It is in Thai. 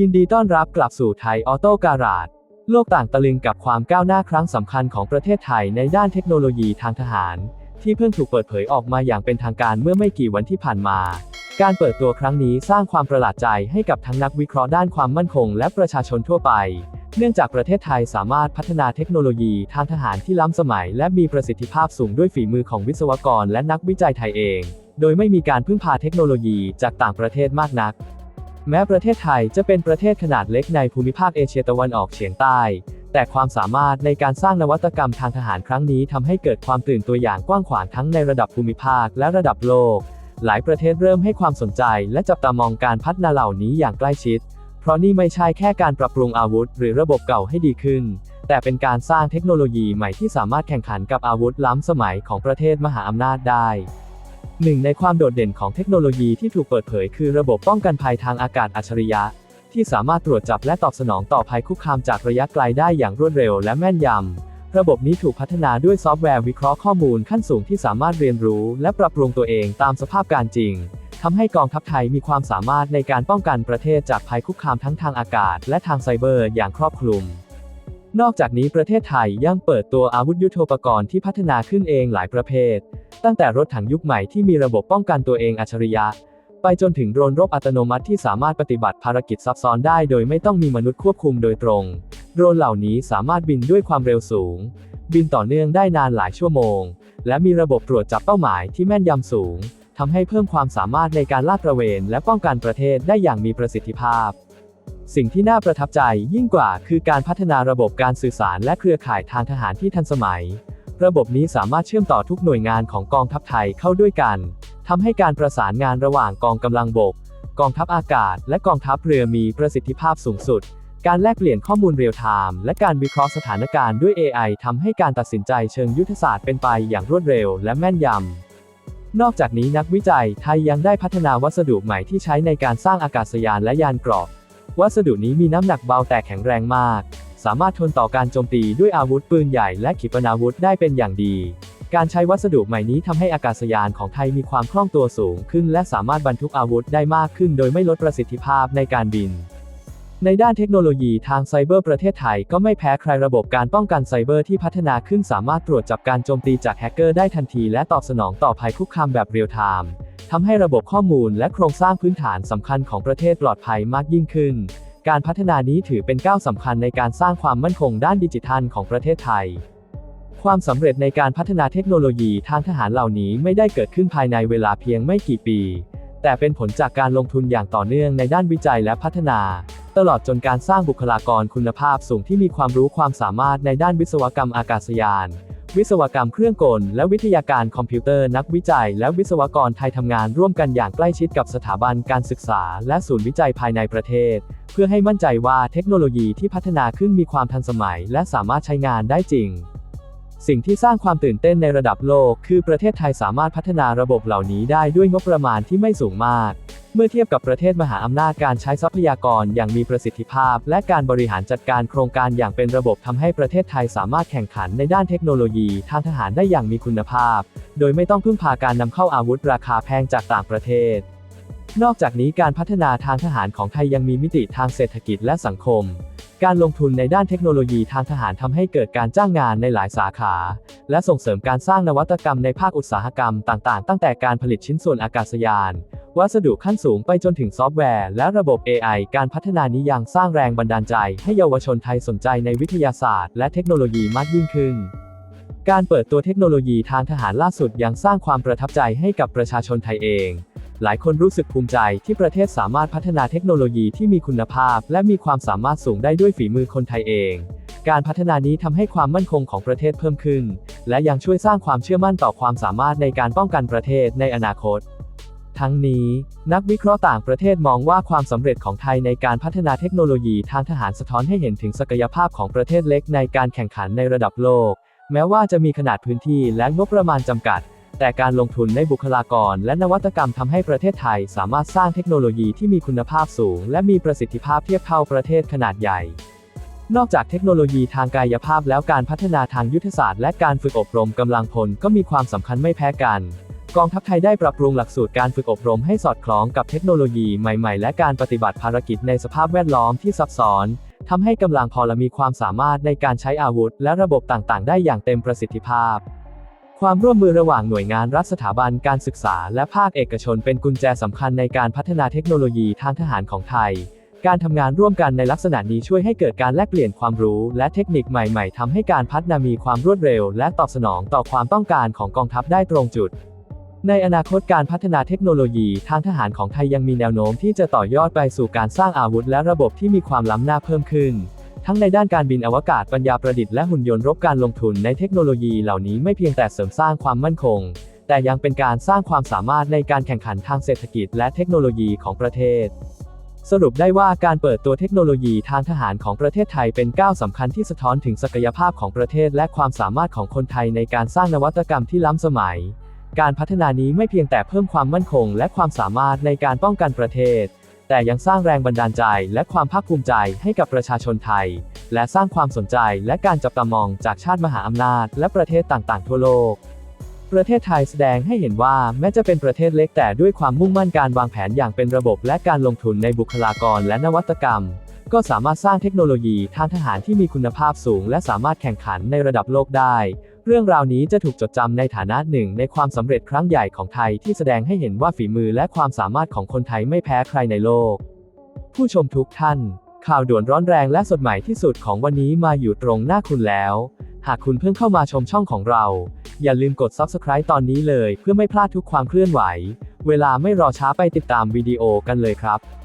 ยินดีต้อนรับกลับสู่ไทยออโต้การาดโลกต่างตะลึงกับความก้าวหน้าครั้งสำคัญของประเทศไทยในด้านเทคโนโลยีทางทหาร ที่เพิ่งถูกเปิดเผยออกมาอย่างเป็นทางการเมื่อไม่กี่วันที่ผ่านมา การเปิดตัวครั้งนี้สร้างความประหลาดใจให้กับทั้งนักวิเคราะห์ด้านความมั่นคง และประชาชนทั่วไป เนื่องจากประเทศไทยสามารถพัฒนาเทคโนโลยีทางทหารที่ล้ำสมัย และมีประสิทธิภาพสูงด้วยฝีมือของวิศวกร และนักวิจัยไทยเอง โดยไม่มีการพึ่งพาเทคโนโลยีจากต่างประเทศมากนัก แม้ประเทศไทยจะเป็นประเทศขนาดเล็กในภูมิภาคเอเชียตะวันออกเฉียงใต้ แต่ความสามารถในการสร้างนวัตกรรมทางทหารครั้งนี้ทำให้เกิดความตื่นตัวอย่างกว้างขวางทั้งในระดับภูมิภาคและระดับโลก หลายประเทศเริ่มให้ความสนใจและจับตามองการพัฒนาเหล่านี้อย่างใกล้ชิด เพราะนี่ไม่ใช่แค่การปรับปรุงอาวุธ หรือระบบเก่าให้ดีขึ้น แต่เป็นการสร้างเทคโนโลยีใหม่ที่สามารถแข่งขันกับอาวุธล้ำสมัยของประเทศมหาอำนาจได้ หนึ่งในความโดดเด่นของเทคโนโลยีที่ถูกเปิดเผยคือระบบป้องกันภัยทางอากาศอัจฉริยะ ที่สามารถตรวจจับและตอบสนองต่อภัยคุกคามจากระยะไกลได้อย่างรวดเร็วและแม่นยำ ระบบนี้ถูกพัฒนาด้วยซอฟต์แวร์วิเคราะห์ข้อมูลขั้นสูงที่สามารถเรียนรู้และปรับปรุงตัวเองตามสภาพการจริงทำให้กองทัพไทยมีความสามารถในการป้องกันประเทศจากภัยคุกคามทั้งทางอากาศ และทางไซเบอร์อย่างครอบคลุม นอกจากนี้ประเทศไทยยังเปิดตัวอาวุธยุโทโธปกรณ์ที่พัฒนาขึ้นเองหลายประเภท ตั้งแต่รถถังยุคใหม่ที่มีระบบป้องกันตัวเองอัจฉริยะ ไปจนถึงโดรนรบอัตโนมัติที่สามารถปฏิบัติภารกิจซับซ้อนได้โดยไม่ต้องมีมนุษย์ควบคุมโดยตรง โดรนเหล่านี้สามารถบินด้วยความเร็วสูง บินต่อเนื่องได้นานหลายชั่วโมง และมีระบบตรวจจับเป้าหมายที่แม่นยำสูงทำให้เพิ่มความสามารถในการลาดตระเวนและป้องกันประเทศได้อย่างมีประสิทธิภาพ สิ่งที่น่าประทับใจยิ่งกว่าคือการพัฒนาระบบการสื่อสารและเครือข่ายทางทหารที่ทันสมัย ระบบนี้สามารถเชื่อมต่อทุกหน่วยงานของกองทัพไทยเข้าด้วยกันทำให้การประสานงานระหว่างกองกำลังบก กองทัพอากาศ และกองทัพเรือมีประสิทธิภาพสูงสุด การแลกเปลี่ยนข้อมูลเรียลไทม์และการวิเคราะห์สถานการณ์ด้วย AI ทำให้การตัดสินใจเชิงยุทธศาสตร์เป็นไปอย่างรวดเร็วและแม่นยำนอกจากนี้นักวิจัยไทยยังได้พัฒนาวัสดุใหม่ที่ใช้ในการสร้างอากาศยานและยานเกราะ วัสดุนี้มีน้ำหนักเบาแต่แข็งแรงมาก สามารถทนต่อการโจมตีด้วยอาวุธปืนใหญ่และขีปนาวุธได้เป็นอย่างดี การใช้วัสดุใหม่นี้ทำให้อากาศยานของไทยมีความคล่องตัวสูงขึ้น และสามารถบรรทุกอาวุธได้มากขึ้น โดยไม่ลดประสิทธิภาพในการบิน ในด้านเทคโนโลยีทางไซเบอร์ประเทศไทยก็ไม่แพ้ใครระบบการป้องกันไซเบอร์ที่พัฒนาขึ้นสามารถตรวจจับการโจมตีจากแฮกเกอร์ได้ทันทีและตอบสนองต่อภัยคุกคามแบบเรียลไทม์ทำให้ระบบข้อมูลและโครงสร้างพื้นฐานสำคัญของประเทศปลอดภัยมากยิ่งขึ้น การพัฒนานี้ถือเป็นก้าวสำคัญในการสร้างความมั่นคงด้านดิจิทัลของประเทศไทย ความสำเร็จในการพัฒนาเทคโนโลยีทางทหารเหล่านี้ไม่ได้เกิดขึ้นภายในเวลาเพียงไม่กี่ปี แต่เป็นผลจากการลงทุนอย่างต่อเนื่องในด้านวิจัยและพัฒนา ตลอดจนการสร้างบุคลากรคุณภาพสูงที่มีความรู้ความสามารถในด้านวิศวกรรมอากาศยาน วิศวกรรมเครื่องกล และวิทยาการคอมพิวเตอร์นักวิจัย และวิศวกรไทยทำงานร่วมกันอย่างใกล้ชิดกับสถาบันการศึกษา และศูนย์วิจัยภายในประเทศ เพื่อให้มั่นใจว่าเทคโนโลยีที่พัฒนาขึ้นมีความทันสมัย และสามารถใช้งานได้จริง สิ่งที่สร้างความตื่นเต้นในระดับโลก คือประเทศไทยสามารถพัฒนาระบบเหล่านี้ได้ด้วยงบประมาณที่ไม่สูงมาก เมื่อเทียบกับประเทศมหาอำนาจการใช้ทรัพยากรอย่างมีประสิทธิภาพ และการบริหารจัดการโครงการอย่างเป็นระบบทำให้ประเทศไทยสามารถแข่งขันในด้านเทคโนโลยีทางทหารได้อย่างมีคุณภาพ โดยไม่ต้องพึ่งพาการนำเข้าอาวุธราคาแพงจากต่างประเทศ นอกจากนี้การพัฒนาทางทหารของไทยยังมีมิติทางเศรษฐกิจและสังคม การลงทุนในด้านเทคโนโลยีทางทหารทำให้เกิดการจ้างงานในหลายสาขา และส่งเสริมการสร้างนวัตกรรมในภาคอุตสาหกรรมต่าง ๆ ตั้งแต่การผลิตชิ้นส่วนอากาศยาน วัสดุขั้นสูงไปจนถึงซอฟต์แวร์ และระบบ AI การพัฒนานี้ยังสร้างแรงบันดาลใจ ให้เยาวชนไทยสนใจในวิทยาศาสตร์ และเทคโนโลยีมากยิ่งขึ้น การเปิดตัวเทคโนโลยีทางทหารล่าสุดยังสร้างความประทับใจให้กับประชาชนไทยเอง หลายคนรู้สึกภูมิใจที่ประเทศสามารถพัฒนาเทคโนโลยีที่มีคุณภาพ และมีความสามารถสูงได้ด้วยฝีมือคนไทยเอง การพัฒนานี้ทำให้ความมั่นคงของประเทศเพิ่มขึ้น และยังช่วยสร้างความเชื่อมั่นต่อความสามารถในการป้องกันประเทศในอนาคต ทั้งนี้ นักวิเคราะห์ต่างประเทศมองว่าความสำเร็จของไทยในการพัฒนาเทคโนโลยีทางทหารสะท้อนให้เห็นถึงศักยภาพของประเทศเล็กในการแข่งขันในระดับโลก แม้ว่าจะมีขนาดพื้นที่และงบประมาณจำกัด แต่การลงทุนในบุคลากร และนวัตกรรมทำให้ประเทศไทยสามารถสร้างเทคโนโลยีที่มีคุณภาพสูง และมีประสิทธิภาพเทียบเท่าประเทศขนาดใหญ่นอกจากเทคโนโลยีทางกายภาพแล้วการพัฒนาทางยุทธศาสตร์และการฝึกอบรมกำลังพลก็มีความสำคัญไม่แพ้กัน กองทัพไทยได้ปรับปรุงหลักสูตรการฝึกอบรมให้สอดคล้องกับเทคโนโลยีใหม่ ๆ และการปฏิบัติภารกิจในสภาพแวดล้อมที่ซับซ้อนทำให้กำลังพลมีความสามารถในการใช้อาวุธ และระบบต่างๆ ได้อย่างเต็มประสิทธิภาพ ความร่วมมือระหว่างหน่วยงานรัฐสถาบันการศึกษา และภาคเอกชนเป็นกุญแจสำคัญในการพัฒนาเทคโนโลยีทางทหารของไทย การทำงานร่วมกันในลักษณะนี้ช่วยให้เกิดการแลกเปลี่ยนความรู้ และเทคนิคใหม่ ๆทำให้การพัฒนามีความรวดเร็ว และตอบสนองต่อความต้องการของกองทัพได้ตรงจุด ในอนาคตการพัฒนาเทคโนโลยีทางทหารของไทยยังมีแนวโน้มที่จะต่อยอดไปสู่การสร้างอาวุธและระบบที่มีความล้ำหน้าเพิ่มขึ้น ทั้งในด้านการบินอวกาศปัญญาประดิษฐ์และหุ่นยนต์รบการลงทุนในเทคโนโลยีเหล่านี้ไม่เพียงแต่เสริมสร้างความมั่นคง แต่ยังเป็นการสร้างความสามารถในการแข่งขันทางเศรษฐกิจและเทคโนโลยีของประเทศ สรุปได้ว่าการเปิดตัวเทคโนโลยีทางทหารของประเทศไทยเป็นก้าวสำคัญที่สะท้อนถึงศักยภาพของประเทศ และความสามารถของคนไทยในการสร้างนวัตกรรมที่ล้ำสมัย การพัฒนานี้ไม่เพียงแต่เพิ่มความมั่นคง และความสามารถในการป้องกันประเทศ แต่ยังสร้างแรงบันดาลใจและความภาคภูมิใจให้กับประชาชนไทย และสร้างความสนใจและการจับตามองจากชาติมหาอำนาจ และประเทศต่างๆ ทั่วโลก ประเทศไทยแสดงให้เห็นว่าแม้จะเป็นประเทศเล็กแต่ด้วยความมุ่งมั่นการวางแผนอย่างเป็นระบบ และการลงทุนในบุคลากรและนวัตกรรม ก็สามารถสร้างเทคโนโลยีทางทหารที่มีคุณภาพสูง และสามารถแข่งขันในระดับโลกได้ เรื่องราวนี้จะถูกจดจำในฐานะหนึ่งในความสำเร็จครั้งใหญ่ของไทยที่แสดงให้เห็นว่าฝีมือและความสามารถของคนไทยไม่แพ้ใครในโลก ผู้ชมทุกท่าน ข่าวด่วนร้อนแรงและสดใหม่ที่สุดของวันนี้มาอยู่ตรงหน้าคุณแล้ว หากคุณเพิ่งเข้ามาชมช่องของเรา อย่าลืมกด Subscribe ตอนนี้เลย เพื่อไม่พลาดทุกความเคลื่อนไหว เวลาไม่รอช้าไปติดตามวิดีโอกันเลยครับ